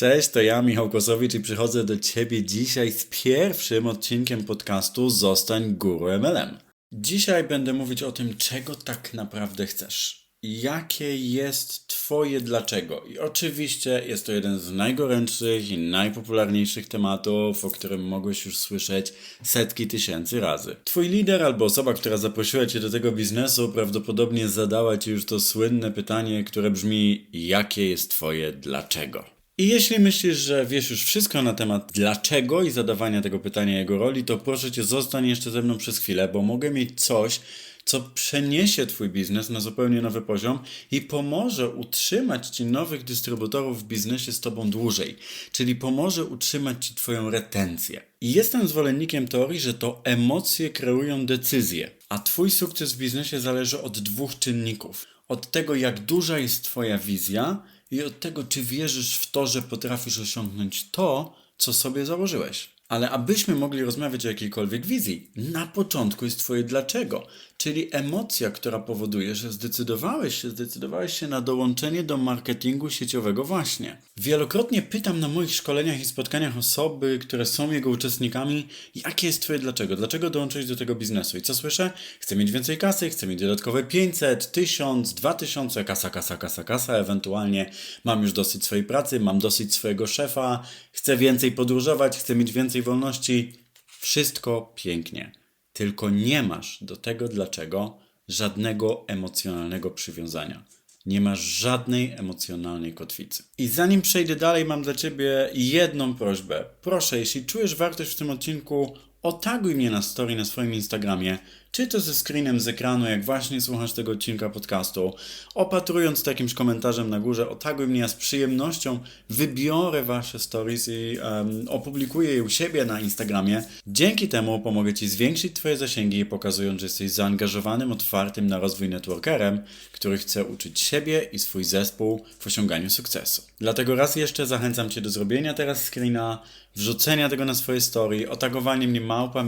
Cześć, to ja, Michał Kosowicz i przychodzę do Ciebie dzisiaj z pierwszym odcinkiem podcastu Zostań Guru MLM. Dzisiaj będę mówić o tym, czego tak naprawdę chcesz. Jakie jest Twoje dlaczego? I oczywiście jest to jeden z najgorętszych i najpopularniejszych tematów, o którym mogłeś już słyszeć setki tysięcy razy. Twój lider albo osoba, która zaprosiła Cię do tego biznesu, prawdopodobnie zadała Ci już to słynne pytanie, które brzmi: jakie jest Twoje dlaczego? I jeśli myślisz, że wiesz już wszystko na temat dlaczego i zadawania tego pytania jego roli, to proszę cię, zostań jeszcze ze mną przez chwilę, bo mogę mieć coś, co przeniesie Twój biznes na zupełnie nowy poziom i pomoże utrzymać Ci nowych dystrybutorów w biznesie z Tobą dłużej, czyli pomoże utrzymać Ci Twoją retencję. I jestem zwolennikiem teorii, że to emocje kreują decyzje, a Twój sukces w biznesie zależy od dwóch czynników. Od tego, jak duża jest Twoja wizja i od tego, czy wierzysz w to, że potrafisz osiągnąć to, co sobie założyłeś. Ale abyśmy mogli rozmawiać o jakiejkolwiek wizji, na początku jest Twoje dlaczego, czyli emocja, która powoduje, że zdecydowałeś się, zdecydowałeś się na dołączenie do marketingu sieciowego właśnie. Wielokrotnie pytam na moich szkoleniach i spotkaniach osoby, które są jego uczestnikami, jakie jest Twoje dlaczego, dlaczego dołączyć do tego biznesu. I co słyszę? Chcę mieć więcej kasy, chcę mieć dodatkowe 500, 1000, 2000, kasa, kasa, kasa, kasa, ewentualnie mam już dosyć swojej pracy, mam dosyć swojego szefa, chcę więcej podróżować, chcę mieć więcej wolności. Wszystko pięknie tylko nie masz do tego dlaczego żadnego emocjonalnego przywiązania. Nie masz żadnej emocjonalnej kotwicy. I zanim przejdę dalej, mam dla Ciebie jedną prośbę. Proszę, jeśli czujesz wartość w tym odcinku, otaguj mnie na story na swoim Instagramie, czy to ze screenem z ekranu, jak właśnie słuchasz tego odcinka podcastu, opatrując to jakimś komentarzem na górze, otaguj mnie, ja z przyjemnością wybiorę Wasze stories i um, opublikuję je u siebie na Instagramie. Dzięki temu pomogę Ci zwiększyć Twoje zasięgi, pokazując, że jesteś zaangażowanym, otwartym na rozwój networkerem, który chce uczyć siebie i swój zespół w osiąganiu sukcesu. Dlatego raz jeszcze zachęcam Cię do zrobienia teraz screena, wrzucenia tego na swoje story, otagowanie mnie małpa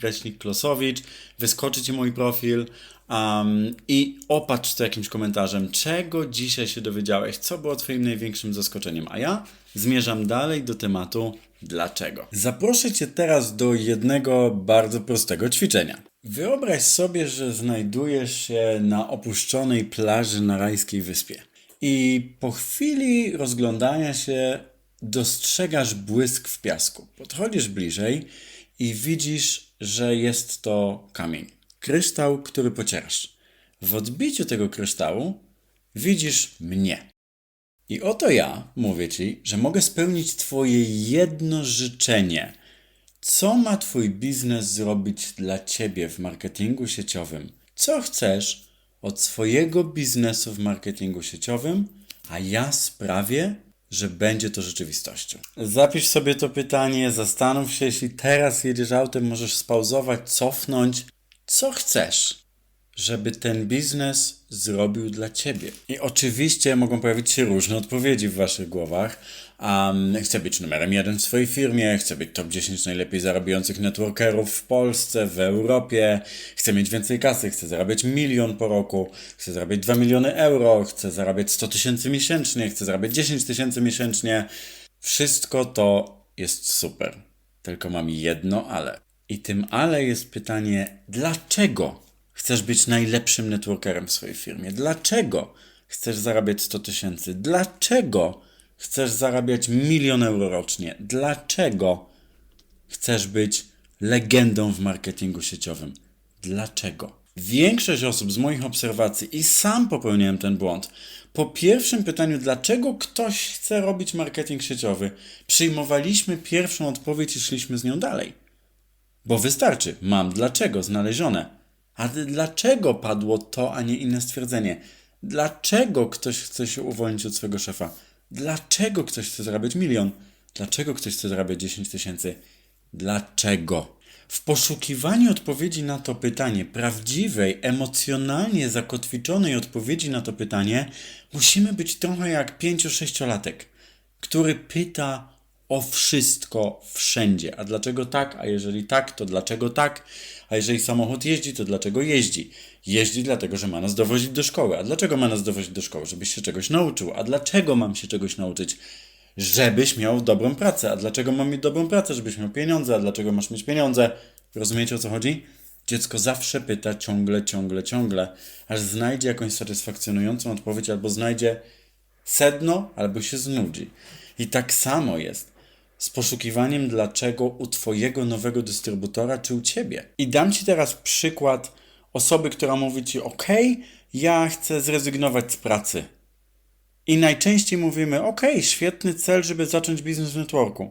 Kreśnik Klosowicz, wyskoczy Ci mój profil um, i opatrz to jakimś komentarzem, czego dzisiaj się dowiedziałeś, co było Twoim największym zaskoczeniem, a ja zmierzam dalej do tematu dlaczego. Zaproszę Cię teraz do jednego bardzo prostego ćwiczenia. Wyobraź sobie, że znajdujesz się na opuszczonej plaży na rajskiej wyspie. I po chwili rozglądania się dostrzegasz błysk w piasku. Podchodzisz bliżej i widzisz, że jest to kamień. Kryształ, który pocierasz. W odbiciu tego kryształu widzisz mnie. I oto ja mówię ci, że mogę spełnić Twoje jedno życzenie. Co ma Twój biznes zrobić dla Ciebie w marketingu sieciowym? Co chcesz od swojego biznesu w marketingu sieciowym, a ja sprawię, że będzie to rzeczywistością. Zapisz sobie to pytanie, zastanów się, jeśli teraz jedziesz autem, możesz spauzować, cofnąć. Co chcesz, żeby ten biznes zrobił dla ciebie? I oczywiście mogą pojawić się różne odpowiedzi w waszych głowach. Um, chcę być numerem jeden w swojej firmie, chcę być top 10 najlepiej zarabiających networkerów w Polsce, w Europie, chcę mieć więcej kasy, chcę zarabiać milion po roku, chcę zarabiać 2 miliony euro, chcę zarabiać 100 tysięcy miesięcznie, chcę zarabiać 10 tysięcy miesięcznie. Wszystko to jest super. Tylko mam jedno ale. I tym ale jest pytanie, dlaczego chcesz być najlepszym networkerem w swojej firmie? Dlaczego chcesz zarabiać 100 tysięcy? Dlaczego chcesz zarabiać milion euro rocznie? Dlaczego chcesz być legendą w marketingu sieciowym? Dlaczego? Większość osób z moich obserwacji i sam popełniłem ten błąd. Po pierwszym pytaniu, dlaczego ktoś chce robić marketing sieciowy, przyjmowaliśmy pierwszą odpowiedź i szliśmy z nią dalej. Bo wystarczy, mam dlaczego znalezione. Ale dlaczego padło to, a nie inne stwierdzenie? Dlaczego ktoś chce się uwolnić od swojego szefa? Dlaczego ktoś chce zarabiać milion? Dlaczego ktoś chce zarabiać 10 tysięcy? Dlaczego? W poszukiwaniu odpowiedzi na to pytanie, prawdziwej, emocjonalnie zakotwiczonej odpowiedzi na to pytanie, musimy być trochę jak pięcio-sześciolatek, który pyta o wszystko wszędzie. A dlaczego tak? A jeżeli tak, to dlaczego tak? A jeżeli samochód jeździ, to dlaczego jeździ? Jeździ dlatego, że ma nas dowozić do szkoły. A dlaczego ma nas dowozić do szkoły? Żebyś się czegoś nauczył. A dlaczego mam się czegoś nauczyć? żebyś miał dobrą pracę. A dlaczego mam mieć dobrą pracę? Żebyś miał pieniądze. A dlaczego masz mieć pieniądze? Rozumiecie o co chodzi? Dziecko zawsze pyta ciągle, ciągle, ciągle, aż znajdzie jakąś satysfakcjonującą odpowiedź, albo znajdzie sedno, albo się znudzi. I tak samo jest z poszukiwaniem dlaczego u Twojego nowego dystrybutora czy u Ciebie. I dam Ci teraz przykład osoby, która mówi Ci: OK, ja chcę zrezygnować z pracy. I najczęściej mówimy: OK, świetny cel, żeby zacząć biznes w networku.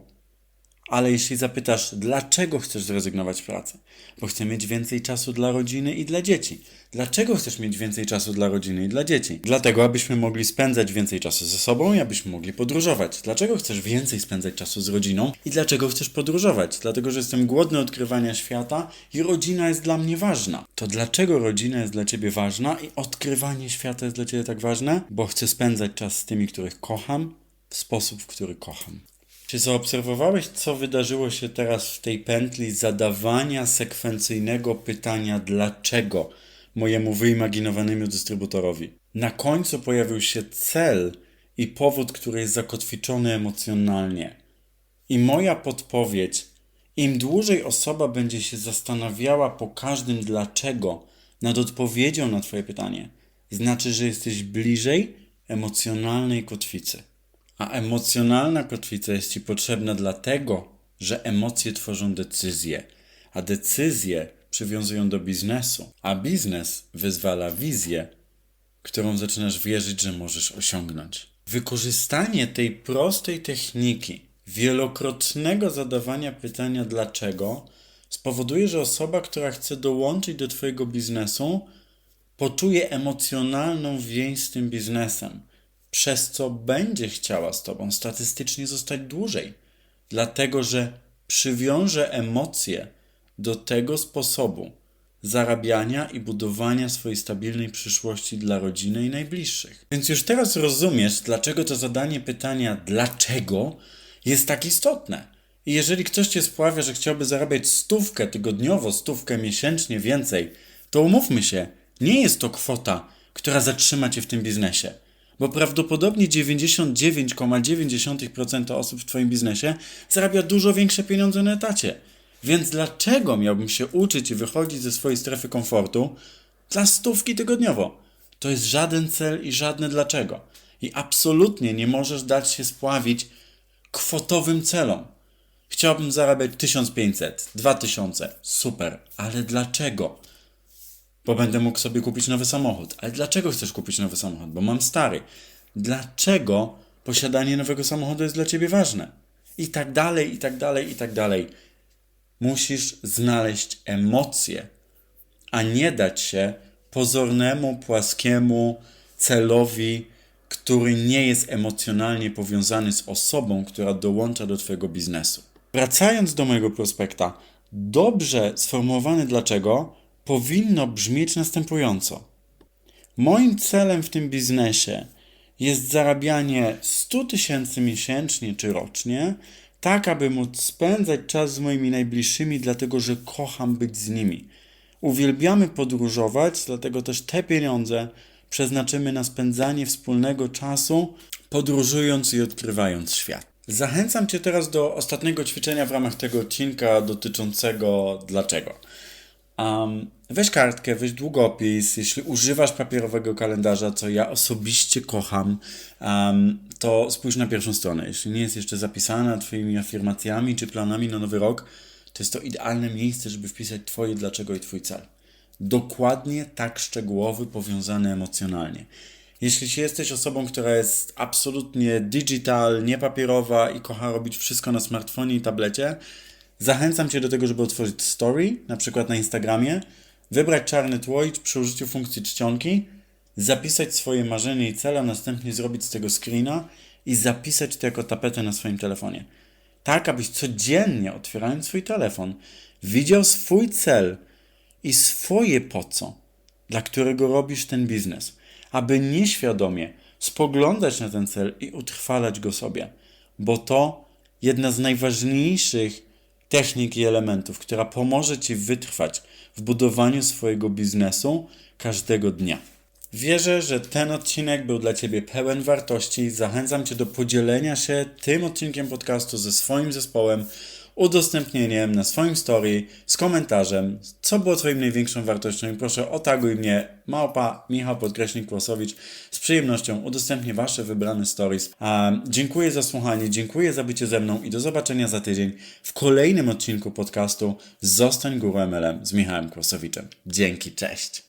Ale jeśli zapytasz, dlaczego chcesz zrezygnować z pracy? Bo chcę mieć więcej czasu dla rodziny i dla dzieci. Dlaczego chcesz mieć więcej czasu dla rodziny i dla dzieci? Dlatego, abyśmy mogli spędzać więcej czasu ze sobą i abyśmy mogli podróżować. Dlaczego chcesz więcej spędzać czasu z rodziną i dlaczego chcesz podróżować? Dlatego, że jestem głodny odkrywania świata i rodzina jest dla mnie ważna. To dlaczego rodzina jest dla ciebie ważna i odkrywanie świata jest dla ciebie tak ważne? Bo chcę spędzać czas z tymi, których kocham, w sposób, w który kocham. Czy zaobserwowałeś, co wydarzyło się teraz w tej pętli zadawania sekwencyjnego pytania dlaczego mojemu wyimaginowanemu dystrybutorowi? Na końcu pojawił się cel i powód, który jest zakotwiczony emocjonalnie. I moja podpowiedź, im dłużej osoba będzie się zastanawiała po każdym dlaczego nad odpowiedzią na Twoje pytanie, znaczy, że jesteś bliżej emocjonalnej kotwicy. A emocjonalna kotwica jest Ci potrzebna dlatego, że emocje tworzą decyzje, a decyzje przywiązują do biznesu, a biznes wyzwala wizję, którą zaczynasz wierzyć, że możesz osiągnąć. Wykorzystanie tej prostej techniki wielokrotnego zadawania pytania dlaczego spowoduje, że osoba, która chce dołączyć do Twojego biznesu, poczuje emocjonalną więź z tym biznesem przez co będzie chciała z Tobą statystycznie zostać dłużej, dlatego że przywiąże emocje do tego sposobu zarabiania i budowania swojej stabilnej przyszłości dla rodziny i najbliższych. Więc już teraz rozumiesz, dlaczego to zadanie pytania dlaczego jest tak istotne. I jeżeli ktoś Cię sprawia, że chciałby zarabiać stówkę tygodniowo, stówkę miesięcznie więcej, to umówmy się, nie jest to kwota, która zatrzyma Cię w tym biznesie bo prawdopodobnie 99,9% osób w Twoim biznesie zarabia dużo większe pieniądze na etacie. Więc dlaczego miałbym się uczyć i wychodzić ze swojej strefy komfortu dla stówki tygodniowo? To jest żaden cel i żadne dlaczego. I absolutnie nie możesz dać się spławić kwotowym celom. Chciałbym zarabiać 1500, 2000, super, ale dlaczego? Bo będę mógł sobie kupić nowy samochód. Ale dlaczego chcesz kupić nowy samochód? Bo mam stary. Dlaczego posiadanie nowego samochodu jest dla ciebie ważne? I tak dalej, i tak dalej, i tak dalej. Musisz znaleźć emocje, a nie dać się pozornemu, płaskiemu celowi, który nie jest emocjonalnie powiązany z osobą, która dołącza do Twojego biznesu. Wracając do mojego prospekta, dobrze sformułowany dlaczego powinno brzmieć następująco. Moim celem w tym biznesie jest zarabianie 100 tysięcy miesięcznie czy rocznie, tak aby móc spędzać czas z moimi najbliższymi, dlatego że kocham być z nimi. Uwielbiamy podróżować, dlatego też te pieniądze przeznaczymy na spędzanie wspólnego czasu, podróżując i odkrywając świat. Zachęcam Cię teraz do ostatniego ćwiczenia w ramach tego odcinka dotyczącego dlaczego. Um, weź kartkę, weź długopis. Jeśli używasz papierowego kalendarza, co ja osobiście kocham, um, to spójrz na pierwszą stronę. Jeśli nie jest jeszcze zapisana Twoimi afirmacjami czy planami na nowy rok, to jest to idealne miejsce, żeby wpisać Twoje dlaczego i Twój cel. Dokładnie tak szczegółowy, powiązany emocjonalnie. Jeśli jesteś osobą, która jest absolutnie digital, niepapierowa i kocha robić wszystko na smartfonie i tablecie, Zachęcam Cię do tego, żeby otworzyć story, na przykład na Instagramie, wybrać czarny tłoicz przy użyciu funkcji czcionki, zapisać swoje marzenie i cele, a następnie zrobić z tego screena i zapisać to jako tapetę na swoim telefonie. Tak, abyś codziennie, otwierając swój telefon, widział swój cel i swoje po co, dla którego robisz ten biznes, aby nieświadomie spoglądać na ten cel i utrwalać go sobie, bo to jedna z najważniejszych technik i elementów, która pomoże Ci wytrwać w budowaniu swojego biznesu każdego dnia. Wierzę, że ten odcinek był dla Ciebie pełen wartości. Zachęcam Cię do podzielenia się tym odcinkiem podcastu ze swoim zespołem, udostępnieniem na swoim story, z komentarzem, co było Twoim największą wartością i proszę otaguj mnie, małpa Michał Podkreśnik Kłosowicz. Z przyjemnością udostępnię Wasze wybrane stories. A, dziękuję za słuchanie, dziękuję za bycie ze mną i do zobaczenia za tydzień w kolejnym odcinku podcastu Zostań Guru MLM z Michałem Kłosowiczem. Dzięki, cześć!